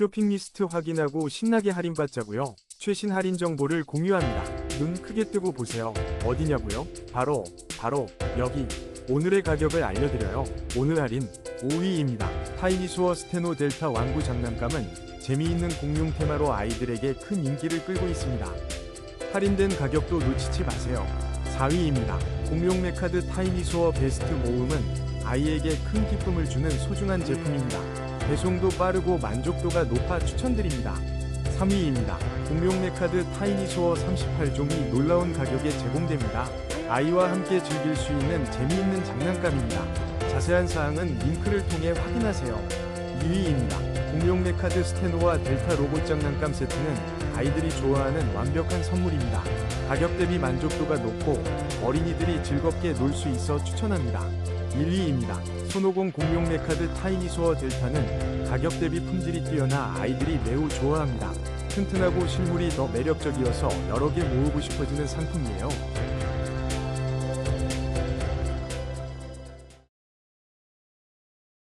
쇼핑 리스트 확인하고 신나게 할인받자고요. 최신 할인 정보를 공유합니다. 눈 크게 뜨고 보세요. 어디냐고요? 바로 바로 여기. 오늘의 가격을 알려드려요. 오늘 할인 5위입니다. 타이니수어 스테노 델타 왕구 장난감은 재미있는 공룡 테마로 아이들에게 큰 인기를 끌고 있습니다. 할인된 가격도 놓치지 마세요. 4위입니다. 공룡 메카드 타이니수어 베스트 모음은 아이에게 큰 기쁨을 주는 소중한 제품입니다. 배송도 빠르고 만족도가 높아 추천드립니다. 3위입니다. 공룡 메카드 타이니수어 38종이 놀라운 가격에 제공됩니다. 아이와 함께 즐길 수 있는 재미있는 장난감입니다. 자세한 사항은 링크를 통해 확인하세요. 2위입니다. 공룡 메카드 스테노와 델타 로봇 장난감 세트는 아이들이 좋아하는 완벽한 선물입니다. 가격 대비 만족도가 높고 어린이들이 즐겁게 놀 수 있어 추천합니다. 1위입니다. 손오공 공룡 메카드 타이니 소어 델타는 가격 대비 품질이 뛰어나 아이들이 매우 좋아합니다. 튼튼하고 실물이 더 매력적이어서 여러 개 모으고 싶어지는 상품이에요.